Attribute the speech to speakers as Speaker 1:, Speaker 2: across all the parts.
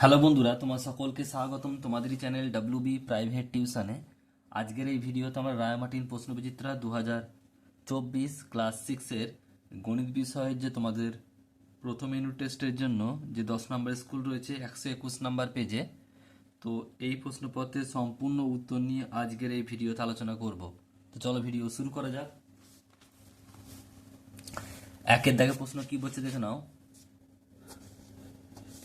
Speaker 1: Hello বন্ধুরা, তোমার সকলকে স্বাগতম। তোমাদেরই চ্যানেল ডাব্লিউ বি প্রাইভেট টিউশনে আজকের এই ভিডিওতে আমরা রায়মার্টিন প্রশ্নবিচিত্রা দু হাজার চব্বিশ ক্লাস সিক্সের গণিত বিষয়ের যে তোমাদের প্রথম ইউনিট টেস্টের জন্য যে দশ নম্বর স্কুল রয়েছে, একশো একুশ নাম্বার পেজে তো এই প্রশ্নপত্রের সম্পূর্ণ উত্তর নিয়ে আজকের এই ভিডিওতে আলোচনা করব। তো চলো ভিডিও শুরু করা যাক। একের দাগে প্রশ্ন কি বলছে দেখে নাও।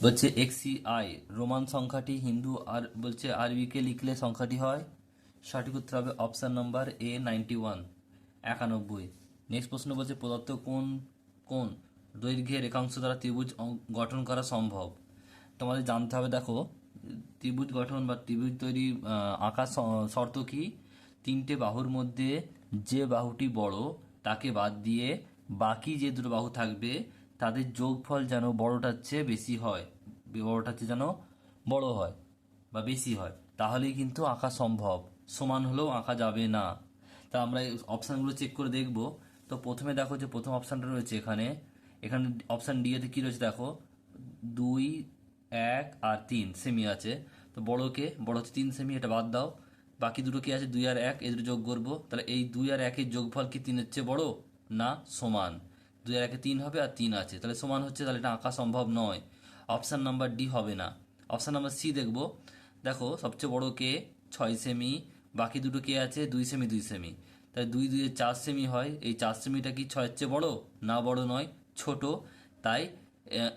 Speaker 1: বলছে এক্সিআই রোমান সংখ্যাটি হিন্দু আর বলছে আরবিকে লিখলে সংখ্যাটি হয়। সঠিক উত্তর হবে option number A ninety one, একানব্বই। নেক্সট প্রশ্ন বলছে প্রদত্ত কোন কোন দৈর্ঘ্যের একাংশ দ্বারা ত্রিভুজ গঠন করা সম্ভব? তোমাদের জানতে হবে, দেখো, ত্রিভুজ গঠন বা ত্রিভুজ তৈরি আঁকার শর্ত কি? তিনটে বাহুর মধ্যে যে বাহুটি বড়, তাকে বাদ দিয়ে বাকি যে দুটো বাহু থাকবে তাদের যোগফল যেন বড়টার চেয়ে বেশি হয়, বড়টার চেয়ে যেন বড় হয় বা বেশি হয়, তাহলেই কিন্তু আঁকা সম্ভব। সমান হলেও আঁকা যাবে না। তা আমরা অপশানগুলো চেক করে দেখব। তো প্রথমে দেখো যে প্রথম অপশানটা রয়েছে এখানে। এখানে অপশান ডি এতে কি রয়েছে দেখো? দুই, এক আর তিন সেমি আছে। তো বড়োকে বড় হচ্ছে তিন সেমি এটা বাদ দাও। বাকি দুটো কি আছে? দুই আর এক এই দুটো যোগ করব। তাহলে এই দুই আর একের যোগফল কি তিনের চেয়ে বড়? না, সমান। দুই একে তিন হবে আর তিন আছে। তাহলে সমান হচ্ছে, তাহলে এটা আঁকা সম্ভব নয়। অপশান নাম্বার ডি হবে না। অপশান নাম্বার সি দেখব। দেখো, সবচেয়ে বড় কে? ছয় সেমি বাকি দুটো কে আছে? দুই সেমি দুই সেমি তাই দুই দুই চার সেমি হয়। এই চার সেমিটা কি ছয়ের চেয়ে বড়? না, বড় নয়, ছোট। তাই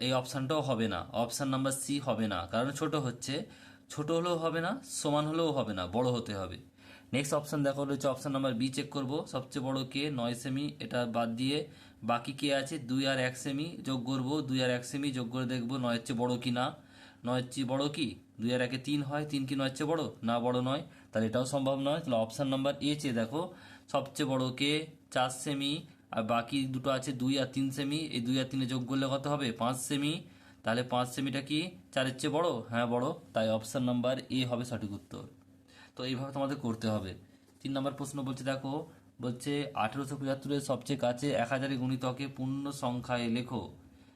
Speaker 1: এই অপশানটাও হবে না। অপশান নাম্বার সি হবে না। কারণ ছোট হচ্ছে। ছোট হলেও হবে না, সমান হলেও হবে না। বড় হতে হবে। নেক্সট অপশান দেখো রয়েছে অপশান নাম্বার বি চেক করব। সবচেয়ে বড় কে? নয় সেমি এটা বাদ দিয়ে। বাকি কে আছে? দুই আর এক সেমি যোগ করব। দুই আর এক সেমি যোগ করে দেখব নয়ের চেয়ে বড় কি না। নয়ের চেয়ে বড় কি? দুই আর একে তিন হয়। তিন কি নয়ের চেয়ে বড়? না, বড় নয়। তাহলে এটাও সম্ভব নয়। তাহলে অপশান নাম্বার এ চেয়ে দেখো। সবচেয়ে বড় কে? চার সেমি আর বাকি দুটো আছে দুই আর তিন সেমি এই দুই আর তিনে যোগ করলে কত হবে? পাঁচ সেমি তাহলে পাঁচ সেমিটা কি? চারের চেয়ে বড়? হ্যাঁ বড়। তাই অপশান নাম্বার এ হবে সঠিক উত্তর। তো এইভাবে তোমাদের করতে হবে। তিন নম্বর প্রশ্ন বলছে, দেখো, বলছে, আঠেরোশো পঁচাত্তরের সবচেয়ে কাছে এক হাজারের গুণিতকে পূর্ণ সংখ্যায় লেখো।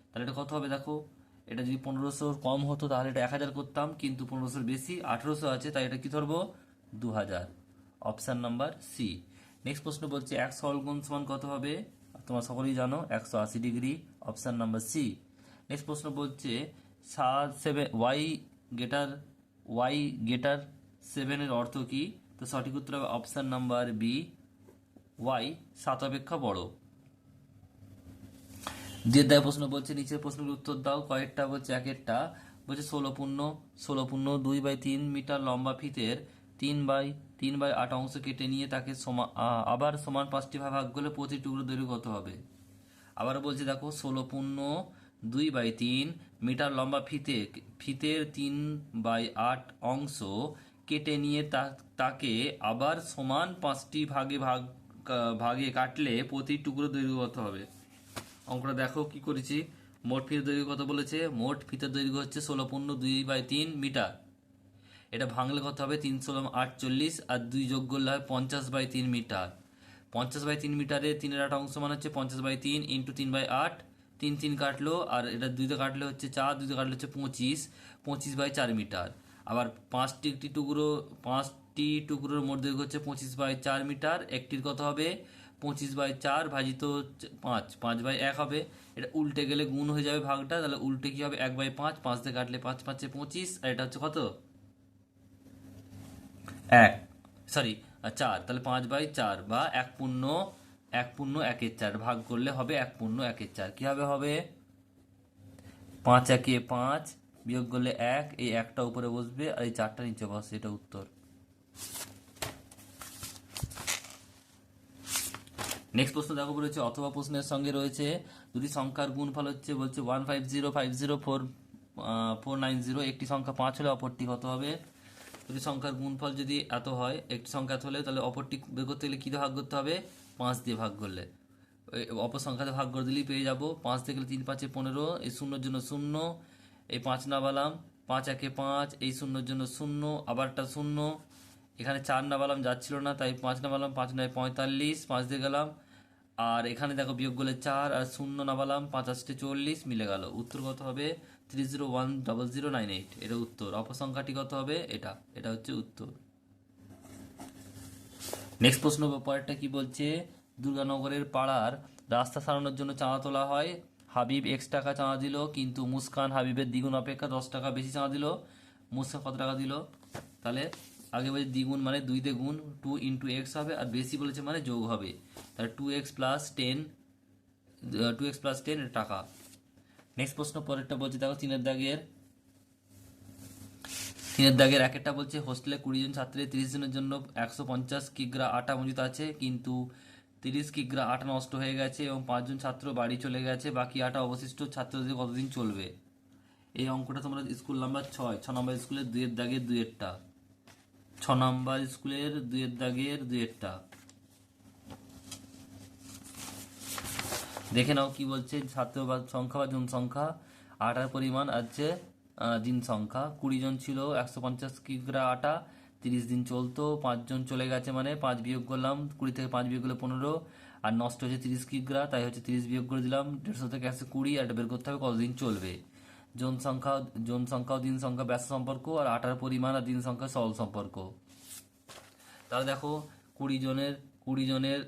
Speaker 1: তাহলে এটা কত হবে, দেখো? এটা যদি পনেরোশোর কম হতো, তাহলে এটা এক হাজার করতাম, কিন্তু পনেরোশোর বেশি, আঠেরোশো আছে, তাই এটা কি ধরবো? দু হাজার। Option number C. নেক্সট প্রশ্ন বলছে এক সরল কোণ সমান কত হবে? তোমরা সকলেই জানো, একশো আশি degree. Option number C. Next প্রশ্ন বলছে, সাত, seven, Y greater Y greater সেভেনের অর্থ কি? তো সঠিক উত্তর হবে অপশান নাম্বার বি ওয়াই সাত অপেক্ষা বড়। দিয়ে দেয় প্রশ্ন বলছে, নিচের প্রশ্নের উত্তর দাও। কয়েকটা বলছে, একেরটা। বলছে, ষোলো পূর্ণ ষোলো পূর্ণ, দুই বাই তিন মিটার লম্বা ফিতের তিন বাই তিন বাই আট অংশ কেটে নিয়ে তাকে সমান আবার সমান পাঁচটি ভাগ করলে প্রতি টুকরো দৈর্ঘ্য কত হবে? আবার বলছে, দেখো, ষোলো পূর্ণ, দুই বাই তিন মিটার লম্বা ফিতে, ফিতের তিন বাই আট অংশ কেটে নিয়ে তাকে আবার সমান পাঁচটি ভাগে ভাগ ভাগে কাটলে প্রতি টুকরো দৈর্ঘ্য কত হবে? অঙ্কটা দেখো কি করেছি। মোট ফিতের দৈর্ঘ্য কত বলেছে? মোট ফিতের দৈর্ঘ্য হচ্ছে ষোলো পণ্য দুই বাই তিন মিটার। এটা ভাঙলে কত হবে? তিন ষোলো আটচল্লিশ আর দুই যোগ করলে হয় পঞ্চাশ বাই তিন মিটার। পঞ্চাশ বাই তিন মিটারে তিনের আট অংশ মানে হচ্ছে পঞ্চাশ বাই তিন ইন্টু তিন বাই আট। তিন তিন কাটলো আর এটা দুইতে কাটলে হচ্ছে চার, দুইতে কাটলে হচ্ছে পঁচিশ। পঁচিশ বাই চার মিটার। আবার পাঁচটি একটি টুকরো, পাঁচটি টুকরোর দৈর্ঘ্য হচ্ছে পঁচিশ বাই চার মিটার, একটির কত হবে? পঁচিশ বাই চার ভাজিত পাঁচ পাঁচ বাই এক হবে। এটা উল্টে গেলে গুণ হয়ে যাবে ভাগটা, তাহলে উল্টে কি হবে? এক বাই পাঁচ পাঁচ দিয়ে কাটলে পাঁচ, পাঁচে পঁচিশ, আর এটা হচ্ছে কত? এক সরি চার, তাহলে পাঁচ বাই চার বা এক পূর্ণ এক পূর্ণ একের চার, ভাগ করলে হবে এক পূর্ণ একের চার। কি হবে? হবে পাঁচ একে পাঁচ বিয়োগ করলে এক, এই একটা উপরে বসবে আর এই চারটা নিচে বসে, এটা উত্তর। নেক্সট প্রশ্ন দেখো বলেছে, অথবা প্রশ্নের সঙ্গে রয়েছে, দুটি সংখ্যার গুণফল হচ্ছে, বলছে one five zero five zero four four nine zero একটি সংখ্যা পাঁচ হলে অপরটি কত হবে? দুটি সংখ্যার গুণফল যদি এত হয়, একটি সংখ্যা এত হলে, তাহলে অপরটি বের করতে গেলে কী ভাগ করতে হবে? পাঁচ দিয়ে ভাগ করলে। অপর সংখ্যাতে ভাগ করে দিলেই পেয়ে যাব। পাঁচ গেলে তিন, পাঁচে পনেরো, এই শূন্যর জন্য শূন্য এই পাঁচ না বালাম পাঁচ একে পাঁচ, এই শূন্যর জন্য শূন্য, আবারটা শূন্য। এখানে চার না বালাম যাচ্ছিল না, তাই পাঁচ না বালাম পাঁচ নয় পঁয়তাল্লিশ, পাঁচ দিয়ে গেলাম। আর এখানে দেখো বিয়োগ করলে চার, আর শূন্য নামালাম পাঁচাশটে চল্লিশ, মিলে গেল। উত্তর কত হবে? Three zero one double zero nine eight এটা উত্তর। অপসংখ্যাটি কত হবে? এটা। এটা হচ্ছে উত্তর। নেক্সট প্রশ্ন পরেরটা কি বলছে? দুর্গানগরের পাড়ার রাস্তা সারানোর জন্য চাঁদা তোলা হয়। হাবিব এক্স টাকা চাঁদা দিল, কিন্তু মুস্কান হাবিবের দ্বিগুণ অপেক্ষা দশ টাকা বেশি চাঁদা দিল। মুস্কান কত টাকা দিল? তাহলে আগে বলছে দ্বিগুণ মানে দুইতে গুণ টু ইন্টু এক্স হবে, আর বেশি বলেছে মানে যোগ হবে। তাহলে two x plus ten two x plus ten টাকা। নেক্সট প্রশ্ন পরেরটা বলছে, দেখো তিনের দাগের তিনের দাগের একটা বলছে হোস্টেলে কুড়ি জন ছাত্রের তিরিশ জনের জন্য একশো পঞ্চাশ কিগ্রা আটা মজুত আছে, কিন্তু তিরিশ কিগ্রা আটা নষ্ট হয়ে গেছে এবং পাঁচজন ছাত্র বাড়ি চলে গেছে, বাকি আটা অবশিষ্ট ছাত্রদের কতদিন চলবে? এই অঙ্কটা তোমরা স্কুল নাম্বার ছয়, ছ নম্বর স্কুলের দুইয়ের দাগের দুইয়েরটা। ছ নম্বর স্কুলের দুইয়ের দাগের দুইয়েরটা। দেখে নাও কি বলছে, ছাত্র সংখ্যা বা জন সংখ্যা, আটার পরিমাণ আছে দিন সংখ্যা। কুড়ি জন ছিল, একশো পঞ্চাশ কিগ্রা আটা তিরিশ দিন চলতো, পাঁচজন চলে গেছে মানে পাঁচ বিয়োগ করলাম, কুড়ি থেকে পাঁচ বিয়োগ করলে পনেরো, আর নষ্ট হয়েছে তিরিশ কিগ্রা তাই হচ্ছে তিরিশ বিয়োগ করে দিলাম, দেড়শো থেকে একশো কুড়ি, আর বের করতে হবে কতদিন চলবে? জন সংখ্যা জন সংখ্যা, দিন সংখ্যা ব্যস্ত সম্পর্ক, আর আটার পরিমাণ আর দিন সংখ্যা সরল সম্পর্ক। তাহলে দেখো, কুড়ি জনের কুড়ি জনের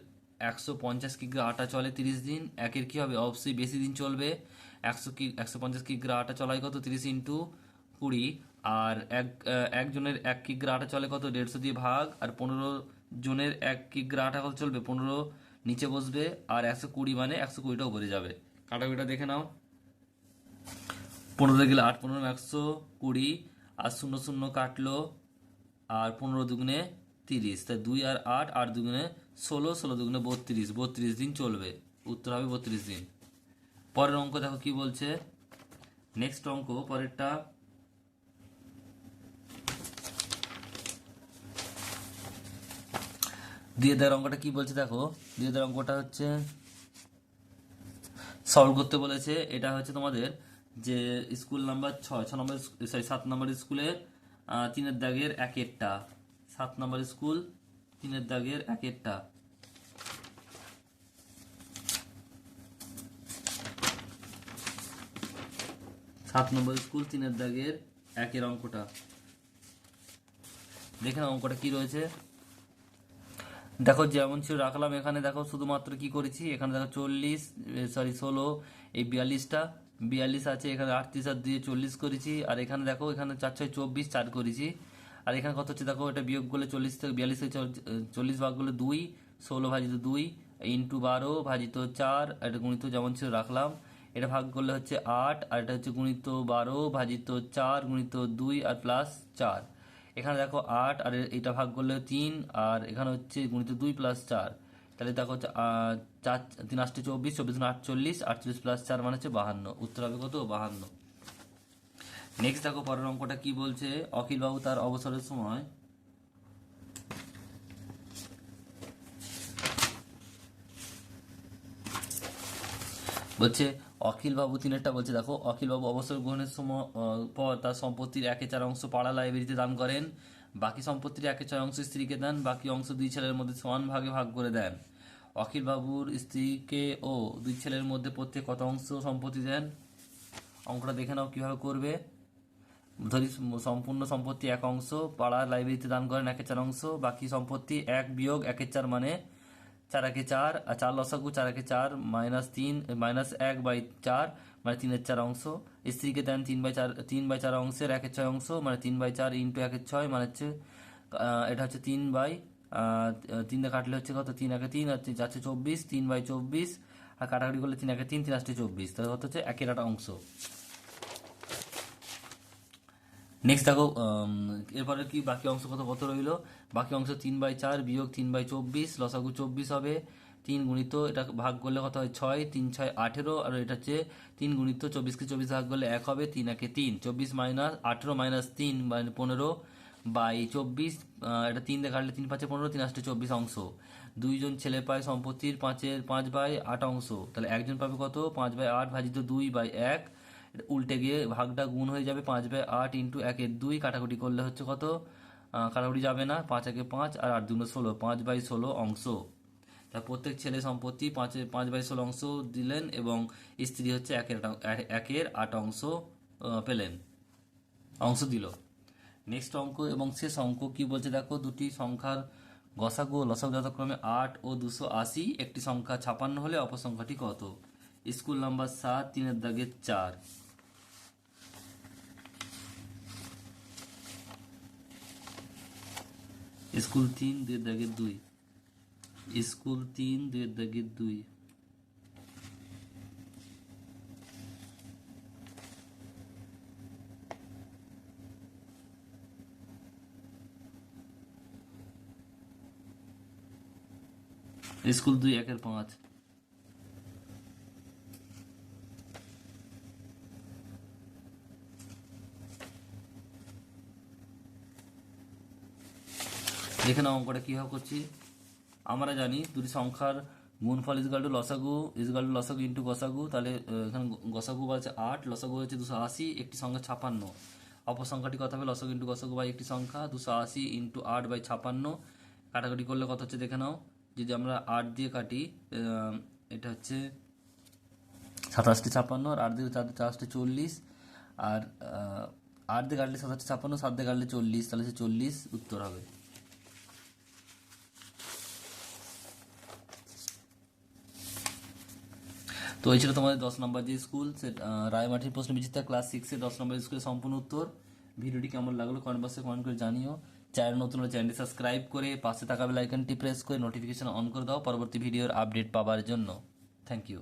Speaker 1: একশো পঞ্চাশ কিগ্রা আটা চলে তিরিশ দিন, একের কি হবে? অবশ্যই বেশি দিন চলবে। একশো কি, একশো পঞ্চাশ কিগ্রা আটা চলায় কত? তিরিশ ইন্টু কুড়ি। আর এক একজনের এক কিগ্রা আটা চলে কত? দেড়শো দিয়ে ভাগ। আর পনেরো জনের এক কিগ্রা আটা কত চলবে? পনেরো নিচে বসবে আর একশো কুড়ি মানে একশো কুড়িটা উপরে যাবে। কাটাকুটিটা দেখে নাও। পনেরো গেলে আট, পনেরো একশো কুড়ি, আর শূন্য শূন্য কাটলো আর পনেরো দুগুণে তিরিশ। তাই দুই আর আট আট দুগুণে ষোলো ষোলো দুগুণে বত্রিশ। বত্রিশ দিন চলবে। উত্তর হবে বত্রিশ দিন। পরের অঙ্ক দেখো কি বলছে? নেক্সট অঙ্ক, পরেরটা দিয়ে দেওয়ার অঙ্কটা কি বলছে দেখো? দিয়ে দেওয়ার অঙ্কটা হচ্ছে, সলভ করতে বলেছে, এটা হচ্ছে তোমাদের যে স্কুল নাম্বার ছয়, ছ নম্বর সরি সাত নম্বর স্কুলের তিনের দাগের এক একটা সাত নম্বর স্কুল, তিনের দাগের এক একটা সাত নম্বর স্কুল, তিনের দাগের একের অঙ্কটা। দেখে অঙ্কটা কি রয়েছে। দেখো যেমন ছিল, রাখলাম এখানে। দেখো শুধুমাত্র কি করেছি? এখানে দেখো চল্লিশ সরি ষোলো, এই বিয়াল্লিশটা। বিয়াল্লিশ আছে, এখানে আটত্রিশ আর দিয়ে চল্লিশ করেছি। আর এখানে দেখো, এখানে চার ছয় চব্বিশ চার করেছি। আর এখানে কত হচ্ছে দেখো, এটা বিয়োগ করলে চল্লিশ থেকে বিয়াল্লিশ থেকে চল্লিশ ভাগ করলে দুই, ষোলো ভাজিত দুই ইন্টু বারো ভাজিত চার এটা গুণিত যেমন ছিল, রাখলাম। এটা ভাগ করলে হচ্ছে আট, আর এটা হচ্ছে গুণিত বারো ভাজিত চার, গুণিত দুই, আর প্লাস চার। এখানে দেখো আট, আর এটা ভাগ করলে তিন, আর এখানে হচ্ছে গুণিত দুই প্লাস চার। তাহলে দেখো চার, তিন আটটি চব্বিশ চব্বিশ আটচল্লিশ আটচল্লিশ প্লাস চার মানে হচ্ছে বাহান্ন। উত্তর হবে কত? বাহান্ন। নেক্সট দেখো পরের অঙ্কটা কি বলছে? অখিলবাবু তার অবসরের সময় বলছে অখিল বাবু তিনেরটা বলছে, দেখো অখিল বাবু অবসর গ্রহণের সময় পর তার সম্পত্তির একে চার অংশ পাড়া লাইব্রেরিতে দান করেন, বাকি সম্পত্তির একে ছয় অংশ স্ত্রীকে দেন, বাকি অংশ দুই ছেলের মধ্যে সমান ভাগে ভাগ করে দেন। অখিল বাবুর স্ত্রীকে ও দুই ছেলের মধ্যে প্রত্যেক কত অংশ সম্পত্তি দেন? অঙ্কটা দেখে নাও কীভাবে করবে। ধরি, সম্পূর্ণ সম্পত্তি এক অংশ পাড়ার লাইব্রেরিতে দান করেন একের চার অংশ, বাকি সম্পত্তি এক বিয়োগ একের চার মানে চার একে চার আর চার লসাগু চার একে চার মাইনাস তিন মাইনাস এক বাই চার মানে তিনের চার অংশ। স্ত্রীকে দেন তিন বাই চার তিন বাই চার অংশের একের ছয় অংশ মানে তিন বাই চার ইন্টু একের ছয় মানে হচ্ছে এটা হচ্ছে তিন বাই আহ, তিন দিয়ে কাটলে হচ্ছে কত? তিন একে তিন আর যাচ্ছে চব্বিশ তিন বাই চব্বিশ আর কাটাকাটি করলে তিন একে তিন তিন আসছে চব্বিশ তাহলে কত হচ্ছে? একের একটা অংশ। নেক্সট দেখো এরপরে কি বাকি অংশ কত কত রইল? বাকি অংশ তিন বাই চার বিয়োগ তিন বাই চব্বিশ, লসাগু চব্বিশ হবে। তিন গুণিত, এটা ভাগ করলে কত হয়? ছয়, তিন ছয় আঠেরো, আর এটা হচ্ছে তিন গুণিত চব্বিশকে চব্বিশ ভাগ করলে এক হবে, তিন একে তিন। চব্বিশ মাইনাস আঠেরো মাইনাস তিন মানে পনেরো বাই চব্বিশ এটা তিন দিয়ে তিন পাঁচে পনেরো, তিন আসতে চব্বিশ অংশ। দুইজন ছেলে পায় সম্পত্তির পাঁচের পাঁচ বাই আট অংশ। তাহলে একজন পাবে কত? পাঁচ বাই আট ভাজিত দুই বাই এক। উল্টে গিয়ে ভাগটা গুণ হয়ে যাবে পাঁচ বাই আট ইন্টু একের দুই, কাটাকুটি করলে হচ্ছে কত? কাটাকুটি যাবে না, পাঁচ, একে পাঁচ আর আট দুগুণ ষোলো, পাঁচ বাই ষোলো অংশ। তা প্রত্যেক ছেলে সম্পত্তি পাঁচ পাঁচ বাই ষোলো অংশ দিলেন এবং স্ত্রী হচ্ছে একের একের আট অংশ পেলেন, অংশ দিল। নেক্সট অঙ্ক এবং শেষ অঙ্ক কি বলছে দেখো? দুটি সংখ্যার গসাগু লসাগু যথাক্রমে আট ও দুশো আশি। একটি সংখ্যা ছাপান্ন হলে অপর সংখ্যাটি কত? স্কুল নাম্বার সাত তিনের দাগে চার স্কুল তিন দুয়ের দাগে দুই স্কুল তিন দুয়ের দাগে দুই স্কুল দুই একের পাঁচ দেখে নাও অঙ্কটা কীভাবে করছি, আমরা জানি দুটি সংখ্যার গুণফল ইজগাল টু লসাগু ইজগাল টু লসাগু ইন্টু গসাগু, তাহলে এখানে গসাগু বলছে আট, লসাগু হচ্ছে দুশো আশি, একটি সংখ্যা ছাপান্ন। অপর সংখ্যাটি কত হবে? লসাগু ইন্টু গসাগু বাই একটি সংখ্যা, দুশো আশি ইন্টু আট বাই ছাপান্ন। কাটাকাটি করলে কত হচ্ছে দেখে নাও। যদি আমরা আট দিয়ে কাটি এটা হচ্ছে সাতাশটি ছাপ্পান্ন আর আট দিয়ে চার চারটে চল্লিশ। আর আট দিয়ে কাটলে সাতাশটি ছাপ্পান্ন সাত দিয়ে কাটলে চল্লিশ, তাহলে সে চল্লিশ উত্তর হবে। তো এই ছিল তোমাদের দশ নম্বর যে স্কুল, সে রায়মাঠির প্রশ্ন বিচিত্রা ক্লাস সিক্সে দশ নম্বর স্কুলের সম্পূর্ণ উত্তর। ভিডিওটি কেমন লাগল কমেন্ট বক্সে কমেন্ট করে জানিও। চ্যানেল নতুন চ্যানেলটি সাবস্ক্রাইব করে পাশে থাকা বেল আইকনটি প্রেস করে নোটিফিকেশন অন করে দাও পরবর্তী ভিডিওর আপডেট পাওয়ার জন্য। Thank you